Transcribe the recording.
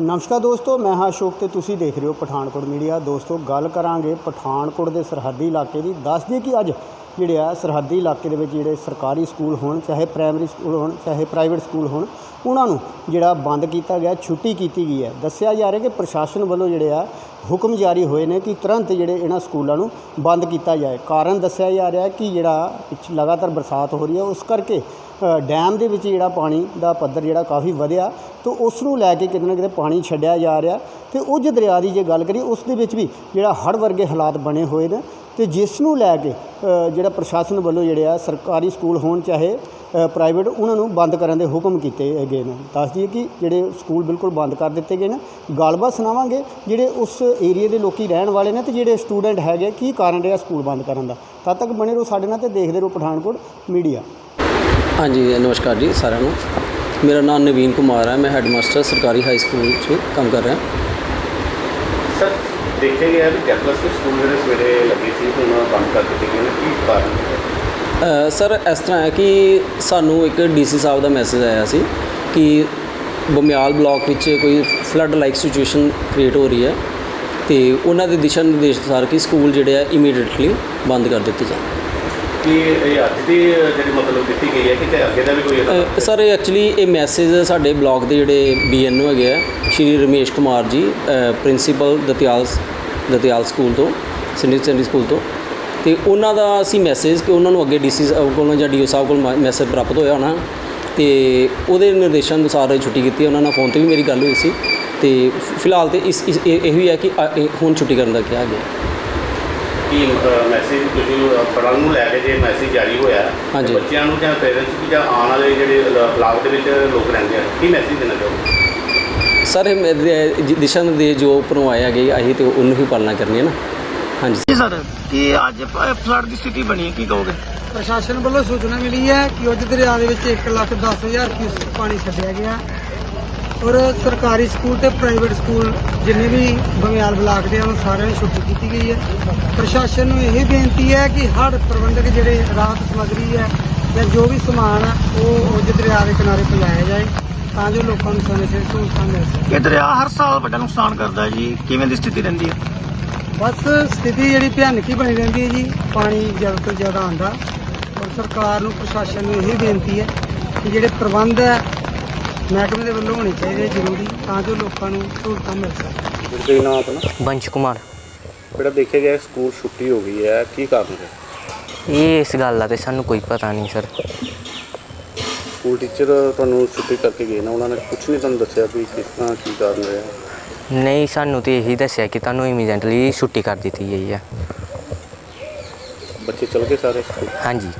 ਨਮਸਕਾਰ ਦੋਸਤੋ, ਮੈਂ ਹਾਂ ਅਸ਼ੋਕ ਤੇ ਤੁਸੀਂ ਦੇਖ ਰਹੇ ਹੋ ਪਠਾਨਕੋਟ ਮੀਡੀਆ। ਦੋਸਤੋ, ਗੱਲ ਕਰਾਂਗੇ ਪਠਾਨਕੋਟ ਦੇ ਸਰਹੱਦੀ ਇਲਾਕੇ ਦੀ। ਦੱਸ ਕਿ ਅੱਜ ਜਿਹੜੇ ਆ ਸਰਹੱਦੀ ਇਲਾਕੇ ਦੇ ਵਿੱਚ ਜਿਹੜੇ ਸਰਕਾਰੀ ਸਕੂਲ ਹੋਣ, ਚਾਹੇ ਪ੍ਰਾਇਮਰੀ ਸਕੂਲ ਹੋਣ, ਚਾਹੇ ਪ੍ਰਾਈਵੇਟ ਸਕੂਲ ਹੋਣ, ਉਹਨਾਂ ਨੂੰ ਜਿਹੜਾ ਬੰਦ ਕੀਤਾ ਗਿਆ, ਛੁੱਟੀ ਕੀਤੀ ਗਈ ਹੈ। ਦੱਸਿਆ ਜਾ ਰਿਹਾ ਕਿ ਪ੍ਰਸ਼ਾਸਨ ਵੱਲੋਂ ਜਿਹੜੇ ਆ ਹੁਕਮ ਜਾਰੀ ਹੋਏ ਨੇ ਕਿ ਤੁਰੰਤ ਜਿਹੜੇ ਇਹਨਾਂ ਸਕੂਲਾਂ ਨੂੰ ਬੰਦ ਕੀਤਾ ਜਾਏ। ਕਾਰਨ ਦੱਸਿਆ ਜਾ ਰਿਹਾ ਕਿ ਜਿਹੜਾ ਪਿੱਛ ਲਗਾਤਾਰ ਬਰਸਾਤ ਹੋ ਰਹੀ ਹੈ, ਉਸ ਕਰਕੇ ਡੈਮ ਦੇ ਵਿੱਚ ਜਿਹੜਾ ਪਾਣੀ ਦਾ ਪੱਧਰ ਜਿਹੜਾ ਕਾਫੀ ਵਧਿਆ ਤੇ ਉਸ ਨੂੰ ਲੈ ਕੇ ਕਿਤੇ ਨਾ ਕਿਤੇ ਪਾਣੀ ਛੱਡਿਆ ਜਾ ਰਿਹਾ ਤੇ ਉਜ ਦਰਿਆ ਦੀ ਜੇ ਗੱਲ ਕਰੀਏ, ਉਸ ਦੇ ਵਿੱਚ ਵੀ ਜਿਹੜਾ ਹੜ੍ਹ ਵਰਗੇ ਹਾਲਾਤ ਬਣੇ ਹੋਏ ਨੇ। ਤੇ ਜਿਸ ਨੂੰ ਲੈ ਕੇ ਜਿਹੜਾ ਪ੍ਰਸ਼ਾਸਨ ਵੱਲੋਂ ਜਿਹੜੇ ਆ ਸਰਕਾਰੀ ਸਕੂਲ ਹੋਣ ਚਾਹੇ ਪ੍ਰਾਈਵੇਟ ਉਹਨਾਂ ਨੂੰ ਬੰਦ ਕਰਨ ਦੇ ਹੁਕਮ ਕੀਤੇ ਗਏ ਨੇ। ਦੱਸ ਦਈਏ ਕਿ ਜਿਹੜੇ ਸਕੂਲ ਬਿਲਕੁਲ ਬੰਦ ਕਰ ਦਿੱਤੇ ਗਏ ਨੇ। ਗੱਲਬਾਤ ਸੁਣਾਵਾਂਗੇ ਜਿਹੜੇ ਉਸ ਏਰੀਏ ਦੇ ਲੋਕੀ ਰਹਿਣ ਵਾਲੇ ਨੇ ਤੇ ਜਿਹੜੇ ਸਟੂਡੈਂਟ ਹੈਗੇ ਕੀ ਕਾਰਨ ਰਿਹਾ ਸਕੂਲ ਬੰਦ ਕਰਨ ਦਾ? ਤਦ ਤੱਕ ਬਣੇ ਰਹੋ ਸਾਡੇ ਨਾਲ ਤੇ ਦੇਖਦੇ ਰਹੋ ਪਠਾਨਕੋਟ ਮੀਡੀਆ। ਹਾਂਜੀ ਨਮਸਕਾਰ ਜੀ ਸਾਰਿਆਂ ਨੂੰ। ਮੇਰਾ ਨਾਮ ਨਵੀਨ ਕੁਮਾਰ ਹੈ। ਮੈਂ ਹੈਡਮਾਸਟਰ ਸਰਕਾਰੀ ਹਾਈ ਸਕੂਲ 'ਚ ਕੰਮ ਕਰ ਰਿਹਾ। ਸਰ ਦੇਖਿਆ ਗਿਆ ਵੀ ਕੈਂਪਸ ਦੇ ਸਕੂਲ ਜਿਹੜੇ ਸਵੇਰੇ ਲੱਗੇ ਸੀ, ਹੁਣ ਬੰਦ ਕਰ ਦਿੱਤੇ ਗਏ ਨੇ। ਕੀ ਕਾਰਨ ਹੈ? ਸਰ, ਇਸ ਤਰ੍ਹਾਂ ਹੈ ਕਿ ਸਾਨੂੰ ਇੱਕ ਡੀਸੀ ਸਾਹਿਬ ਦਾ ਮੈਸੇਜ ਆਇਆ ਸੀ ਕਿ ਬਮਿਆਲ ਬਲਾਕ ਵਿੱਚ ਕੋਈ ਫਲੱਡ ਲਾਈਕ ਸਿਚੁਏਸ਼ਨ ਕ੍ਰੀਏਟ ਹੋ ਰਹੀ ਹੈ ਤੇ ਉਹਨਾਂ ਦੇ ਦਿਸ਼ਾ ਨਿਰਦੇਸ਼ ਅਨੁਸਾਰ ਕਿ ਸਕੂਲ ਜਿਹੜੇ ਆ ਇਮੀਡੀਏਟਲੀ ਬੰਦ ਕਰ ਦਿੱਤੇ ਜਾਣ। ਕਿ ਇਹ ਅੱਜ ਦੀ ਜਿਹੜੀ ਮਤਲਬ ਦਿੱਤੀ ਗਈ ਹੈ ਕਿ ਅੱਗੇ ਦਾ ਵੀ ਕੋਈ ਇਹਦਾ ਅ, ਸਰ ਐਕਚੁਅਲੀ ਇਹ ਮੈਸੇਜ ਸਾਡੇ ਬਲਾਕ ਦੇ ਜਿਹੜੇ ਬੀਐਨਓ ਹੈਗੇ ਆ ਸ਼੍ਰੀ ਰਮੇਸ਼ ਕੁਮਾਰ ਜੀ ਪ੍ਰਿੰਸੀਪਲ ਦਤਿਆਲ ਦਤਿਆਲ ਸਕੂਲ ਤੋਂ ਸੀਨੀਅਰ ਸੈਕੰਡਰੀ ਸਕੂਲ ਤੋਂ। ਤੇ ਉਹਨਾਂ ਦਾ ਅਸੀਂ ਮੈਸੇਜ ਕਿ ਉਹਨਾਂ ਨੂੰ ਅੱਗੇ ਡੀਸੀ ਸਾਹਿਬ ਕੋਲੋਂ ਜਾਂ ਡੀਓ ਸਾਹਿਬ ਕੋਲ ਮੈਸੇਜ ਪ੍ਰਾਪਤ ਹੋਇਆ ਹੋਣਾ ਤੇ ਉਹਦੇ ਨਿਰਦੇਸ਼ਾਂ ਅਨੁਸਾਰ ਛੁੱਟੀ ਕੀਤੀ ਉਹਨਾਂ ਨਾਲ ਫੋਨ ਤੇ ਵੀ ਮੇਰੀ ਗੱਲ ਹੋਈ ਸੀ। ਤੇ ਫਿਲਹਾਲ ਤੇ ਇਸ ਇਸ- ਇਹ ਇਹੋ ਹੀ ਹੈ ਕਿ ਅ- ਇਹ ਹੁਣ ਛੁੱਟੀ ਕਰਨ ਦਾ ਕਿਹਾ ਗਿਆ। ਕੀ ਮੈਸੇਜ ਤੁਸੀਂ ਪੜ੍ਹਨ ਨੂੰ ਲੈ ਕੇ ਜੇ ਮੈਸੇਜ ਜਾਰੀ ਹੋਇਆ ਹੈ, ਤੇ ਹਾਂਜੀ। ਬੱਚਿਆਂ ਨੂੰ ਜਾਂ ਪੇਰੈਂਟਸ ਨੂੰ ਜਾਂ ਆਉਣ ਵਾਲੇ ਜਿਹੜੇ ਬਲਾਕ ਦੇ ਵਿੱਚ ਲੋਕ ਰਹਿੰਦੇ ਆ ਕੀ ਮੈਸੇਜ ਦੇਣਾ ਚਾਹੋਗੇ? ਸਰ ਇਹ ਮੇਰੇ ਜ- ਦਿਸ਼ਾ ਨਿਰਦੇਸ਼ ਜੋ ਉੱਪਰੋਂ ਆਏ ਹੈਗੇ ਅਸੀਂ ਤੇ ਉਹਨੂੰ ਹੀ ਪਾਲਣਾ ਕਰਨੀ ਹੈ ਨਾ। ਹਾਂਜੀ। ਜੀ ਸਰ ਕੀ ਅੱਜ ਫਲੱਡ ਦੀ ਸਥਿਤੀ ਬਣੀ ਹੈ ਕੀ ਕਹੋਗੇ? ਪ੍ਰਸ਼ਾਸਨ ਵੱਲੋਂ ਸੂਚਨਾ ਮਿਲੀ ਹੈ ਕਿ ਉਜ ਦਰਿਆ ਦੇ ਵਿੱਚ 1 ਲੱਖ 10 ਹਜ਼ਾਰ ਕਿਊਸਕ ਪਾਣੀ ਛੱਡਿਆ ਗਿਆ। ਔਰ ਸਰਕਾਰੀ ਸਕੂਲ ਤੇ ਪ੍ਰਾਈਵੇਟ ਸਕੂਲ ਜਿੰਨੇ ਵੀ ਬਮਿਆਲ ਬਲਾਕ ਦੇ ਆ ਉਹਨਾਂ ਸਾਰਿਆਂ ਨੂੰ ਛੁੱਟੀ ਕੀਤੀ ਗਈ ਹੈ। ਪ੍ਰਸ਼ਾਸਨ ਨੂੰ ਇਹ ਬੇਨਤੀ ਹੈ ਕਿ ਹੜ੍ਹ ਪ੍ਰਬੰਧਕ ਜਿਹੜੇ ਰਾਹਤ ਸਮੱਗਰੀ ਹੈ ਜਾਂ ਜੋ ਵੀ ਸਮਾਨ ਹੈ ਉਹ ਉਜ ਦਰਿਆ ਦੇ ਕਿਨਾਰੇ ਪਹੁੰਚਾਇਆ ਜਾਏ ਤਾਂ ਜੋ ਲੋਕਾਂ ਨੂੰ ਸਮੇਂ ਸਿਰ ਸਹੂਲਤਾਂ ਮਿਲ ਸਕਣ ਇਹ ਦਰਿਆ ਹਰ ਸਾਲ ਵੱਡਾ ਨੁਕਸਾਨ ਕਰਦਾ ਹੈ ਜੀ। ਕਿਵੇਂ ਦੀ ਸਥਿਤੀ ਰਹਿੰਦੀ ਹੈ? ਬਸ ਸਥਿਤੀ ਜਿਹੜੀ ਭਿਆਨਕ ਹੀ ਬਣੀ ਰਹਿੰਦੀ ਹੈ ਜੀ। ਪਾਣੀ ਜ਼ਿਆਦਾ ਤੋਂ ਜ਼ਿਆਦਾ ਆਉਂਦਾ। ਔਰ ਸਰਕਾਰ ਨੂੰ ਪ੍ਰਸ਼ਾਸਨ ਨੂੰ ਇਹ ਬੇਨਤੀ ਹੈ ਕਿ ਜਿਹੜੇ ਪ੍ਰਬੰਧ ਹੈ ਮਹਿਕਮੇ ਦੇ ਵੱਲੋਂ ਹੋਣੇ ਚਾਹੀਦੇ ਜ਼ਰੂਰੀ ਤਾਂ ਜੋ ਲੋਕਾਂ ਨੂੰ ਸਹੂਲਤਾਂ ਮਿਲ ਸਕਣ। ਜਿਹੜੇ ਨਾਮ ਆਪਣਾ? ਬੰਸ਼ ਕੁਮਾਰ। ਜਿਹੜਾ ਦੇਖਿਆ ਗਿਆ ਸਕੂਲ ਛੁੱਟੀ ਹੋ ਗਈ ਹੈ ਕੀ ਕਾਰਨ ਹੈ? ਇਹ ਇਸ ਗੱਲ ਦਾ ਤੇ ਸਾਨੂੰ ਕੋਈ ਪਤਾ ਨਹੀਂ ਸਰ। ਸਕੂਲ ਟੀਚਰ ਤੁਹਾਨੂੰ ਛੁੱਟੀ ਕਰਕੇ ਗਏ ਨਾ ਉਹਨਾਂ ਨੇ ਕੁਝ ਨਹੀਂ ਤੁਹਾਨੂੰ ਦੱਸਿਆ ਵੀ ਕਿਸ ਤਰ੍ਹਾਂ ਕੀ ਕਾਰਨ ਰਿਹਾ? ਨਹੀਂ ਸਾਨੂੰ ਤੇ ਇਹੀ ਦੱਸਿਆ ਕਿ ਤੁਹਾਨੂੰ ਇਮੀਡੀਏਟਲੀ ਛੁੱਟੀ ਕਰ ਦਿੱਤੀ ਗਈ ਹੈ। ਬੱਚੇ ਚਲ ਗਏ ਸਾਰੇ? ਸਕੂਲ ਹਾਂਜੀ।